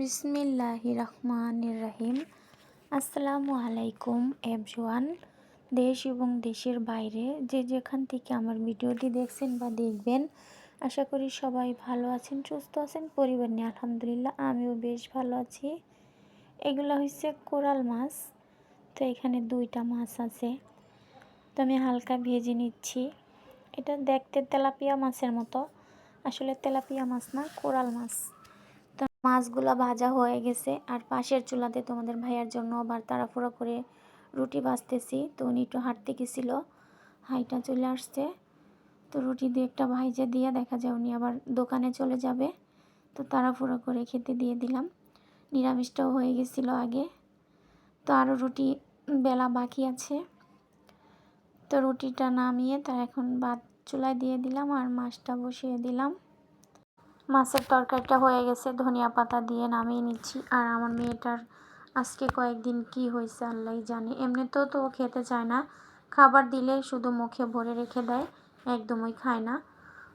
বিসমিল্লাহ রহমান রাহিম। আসসালামু আলাইকুম এভরিওয়ান দেশ এবং দেশের বাইরে যে যেখান থেকে আমার ভিডিওটি দেখছেন বা দেখবেন, আশা করি সবাই ভালো আছেন, সুস্থ আছেন, পরিবার নিয়ে আলহামদুলিল্লাহ আমিও বেশ ভালো আছি। এগুলো হচ্ছে কোরাল মাছ, তো এখানে দুইটা মাছ আছে। তো আমি হালকা ভেজে নিচ্ছি। এটা দেখতে তেলাপিয়া মাছের মতো। আসলে তেলাপিয়া মাছ না, কোরাল মাছ। মাছগুলো ভাজা হয়ে গেছে। আর পাশের চুলাতে তোমাদের ভাইয়ার জন্য আবার তাড়াফুড়ো করে রুটি ভাজতেছি। তো উনি একটু হাঁটতে গেছিল। হাইটা চলে আসছে। তো রুটি দিয়ে একটা ভাইজা দিয়ে দেখা যায় উনি আবার দোকানে চলে যাবে। তো তাড়াফুড়ো করে খেতে দিয়ে দিলাম। নিরামিষটাও হয়ে গেছিল আগে। তো আরও রুটি বেলা বাকি আছে। তো রুটিটা নামিয়ে তার এখন ভাত চুলায় দিয়ে দিলাম আর মাছটা বসিয়ে দিলাম। মাছের তরকারিটা হয়ে গেছে, ধনিয়া পাতা দিয়ে নামিয়ে নিচ্ছি। আর আমার মেয়েটার আজকে কয়েকদিন কি হয়েছে আল্লাহ জানে। এমনিতেও তো ও খেতে চায় না। খাবার দিলে শুধু মুখে ভরে রেখে দেয়, একদমই খায় না।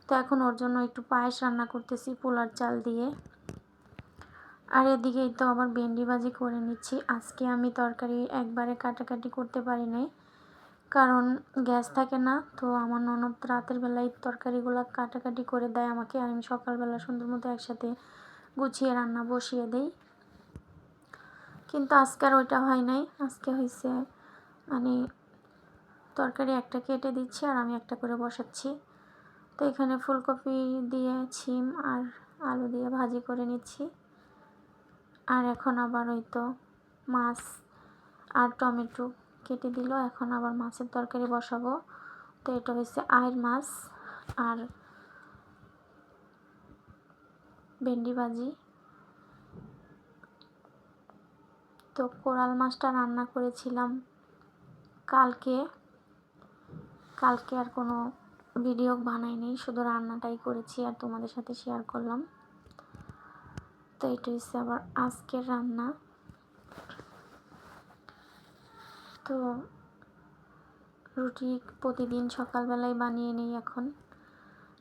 তো এখন ওর জন্য একটু পায়েস রান্না করতেছি পোলার চাল দিয়ে। আর এদিকেই তো আবার ভেন্ডি ভাজি করে নিচ্ছি। আজকে আমি তরকারি একবারে কাটাকাটি করতে পারি নাই। কারণ গ্যাস থাকে না, তো আমার ননদ রাতের বেলায় তরকারিগুলো কাটাকাটি করে দেয় আমাকে আর আমি সকালবেলা সুন্দর মতো একসাথে গুছিয়ে, রান্না বসিয়ে দেই। কিন্তু আজকে আর ওইটা হয় নাই। আজকে হয়েছে মানে তরকারি একটা কেটে দিচ্ছি আর আমি একটা করে বসাচ্ছি। তো এখানে ফুলকপি দিয়ে, ছিম আর আলু দিয়ে ভাজি করে নিচ্ছি। আর এখন আবার ওই তো মাছ আর টমেটো কেটে দিল, এখন আবার মাছের তরকারি বসাবো। তো এটা হচ্ছে আয়ের মাছ আর ভেন্ডি ভাজি। তো কোরাল মাছটা রান্না করেছিলাম কালকে। কালকে আর কোনো ভিডিও বানাইনি, শুধু রান্নাটাই করেছি আর তোমাদের সাথে শেয়ার করলাম। তো এটা হচ্ছে আবার আজকের রান্না। তো রুটি প্রতিদিন সকালবেলায় বানিয়ে নিই এখন।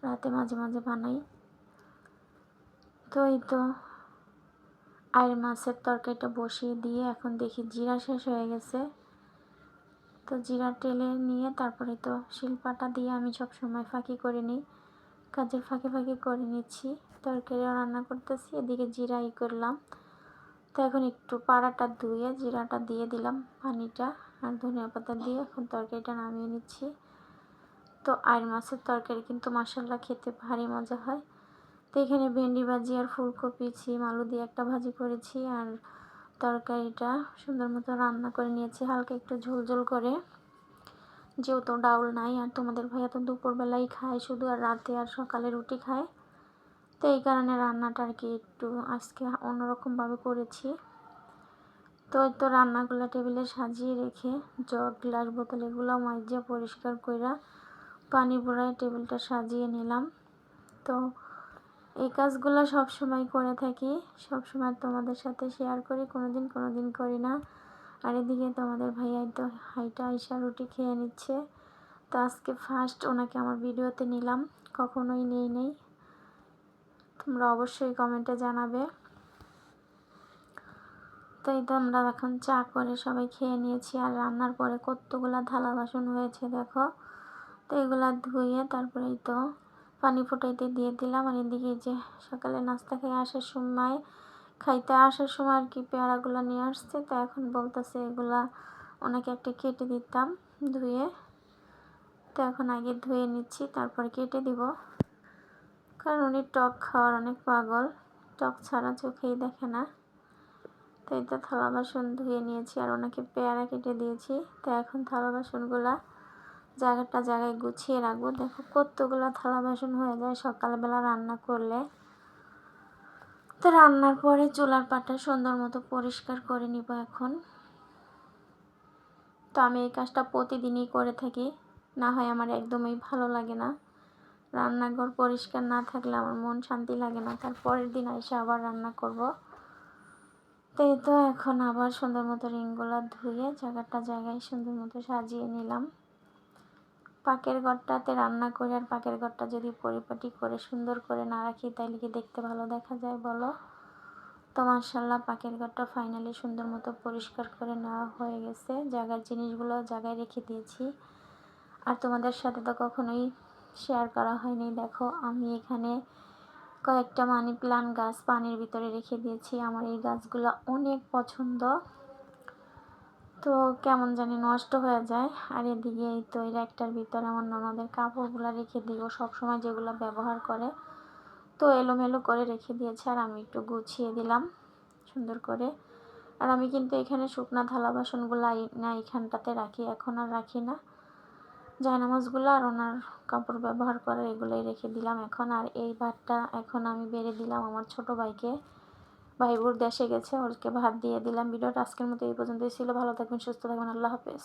রাতে মাঝে মাঝে বানাই। তো এই তো আর মাছের তরকারিটা বসিয়ে দিয়ে এখন দেখি জিরা শেষ হয়ে গেছে। তো জিরা টেলে নিয়ে তারপরে তো শিল্পাটা দিয়ে আমি সব সময় ফাঁকি করে নিই। কাজের ফাঁকে ফাঁকি করে নিচ্ছি। তরকারিও রান্না করতেছি, এদিকে জিরা ই করলাম। তো এখন একটু পাড়াটা ধুয়ে জিরাটা দিয়ে দিলাম পানিটা। আর ধনিয়া পাতা দিয়ে এখন তরকারিটা নামিয়ে নিচ্ছি। তো আর মাছের তরকারি কিন্তু মাসাল্লা খেতে ভারী মজা হয়। তো এখানে ভেন্ডি ভাজি আর ফুলকপি, ছিম, আলু দিয়ে একটা ভাজি করেছি আর তরকারিটা সুন্দর মতো রান্না করে নিয়েছি, হালকা একটু ঝোল ঝোল করে। যেহেতু ডাউল নাই আর তোমাদের ভাইয়া তো দুপুরবেলাই খায়, শুধু আর রাতে আর সকালে রুটি খায়। তো এই কারণে রান্নাটা আর কি একটু আজকে অন্যরকমভাবে করেছি। তো তো রান্নাগুলো টেবিলে সাজিয়ে রেখে জগ, গ্লাস বোতল এগুলো মাইজা পরিষ্কার করে পানি ভরায় টেবিলটা সাজিয়ে নিলাম। তো, এই কাজগুলো সব সময় করে থাকি, সব সময় তোমাদের সাথে শেয়ার করি কোনো দিন কোনো দিন করি না। আর এদিকে তোমাদের ভাইয়া তো, হাইটা আইসা রুটি খেয়ে নিচ্ছে। তো আজকে ফার্স্ট ওনাকে আমার ভিডিওতে নিলাম, কখনোই নেই নেই। তোমরা অবশ্যই কমেন্টে জানাবে। তো এই তো আমরা এখন চা করে সবাই খেয়ে নিয়েছি আর রান্নার পরে কতগুলা থালা বাসন হয়েছে দেখো। তো এগুলা ধুয়ে তারপরেই তো পানি ফুটাইতে দিয়ে দিলাম। আর এদিকে যে সকালে নাস্তা খেয়ে আসার সময়, খাইতে আসার সময় আর কি পেয়ারাগুলো নিয়ে আসছে। তো এখন বলতেছে এগুলা ওনাকে একটা কেটে দিতাম ধুয়ে। তো এখন আগে ধুয়ে নিচ্ছি, তারপর কেটে দিব। কারণ উনি টক খাওয়ার অনেক পাগল। টক ছাড়া চোখেই দেখে না। তো এই তো থালা বাসন ধুয়ে নিয়েছি আর ওনাকে পেয়ারা কেটে দিয়েছি। তো এখন থালা বাসনগুলা জায়গাটা জায়গায় গুছিয়ে রাখব। দেখো কতগুলো থালা বাসন হয়ে যায় সকালবেলা রান্না করলে। তো রান্নার পরে চুলার পাটা সুন্দর মতো পরিষ্কার করে নিব এখন। তো আমি এই কাজটা প্রতিদিনই করে থাকি। না হয় আমার একদমই ভালো লাগে না। রান্নাঘর পরিষ্কার না থাকলে আমার মন শান্তি লাগে না। তার পরের দিন এসে আবার রান্না করব। তো এই তো এখন আবার সুন্দর মতো রিংগুলো ধুয়ে জায়গাটা জায়গায় সুন্দর মতো সাজিয়ে নিলাম। পাকের ঘরটাতে রান্না করে আর পাকের ঘরটা যদি পরিপাটি করে সুন্দর করে না রাখি, তাহলে কি দেখতে ভালো দেখা যায় বলো? তো মার্শাল্লাহ পাখির ঘরটা ফাইনালি সুন্দর মতো পরিষ্কার করে নেওয়া হয়ে গেছে। জায়গার জিনিসগুলো জায়গায় রেখে দিয়েছি। আর তোমাদের সাথে তো কখনোই শেয়ার করা হয়নি। দেখো, আমি এখানে কয়েকটা মানি প্লান্ট গাছ পানির ভিতরে রেখে দিয়েছি। আমার এই গাছগুলো অনেক পছন্দ। তো কেমন জানি নষ্ট হয়ে যায়। আর এদিকে এই তো এই একটার ভিতরে আমার ননদের কাপড়গুলো রেখে দিব সবসময় যেগুলো ব্যবহার করে, তো এলোমেলো করে রেখে দিয়েছে। আর আমি একটু গুছিয়ে দিলাম সুন্দর করে। আর আমি কিন্তু এখানে শুকনা থালা বাসনগুলো না এখানটাতে রাখি। এখন আর রাখি না। জায়নামাজগুলো আর ওনার কাপড় ব্যবহার করে এগুলোই রেখে দিলাম এখন। আর এই ভাতটা এখন আমি বেড়ে দিলাম আমার ছোট ভাইকে। ভাইবুর দেশে গেছে, ওরকে ভাত দিয়ে দিলাম। ভিডিওটা আজকের মতো এই পর্যন্তই ছিল। ভালো থাকবেন, সুস্থ থাকবেন। আল্লাহ হাফেজ।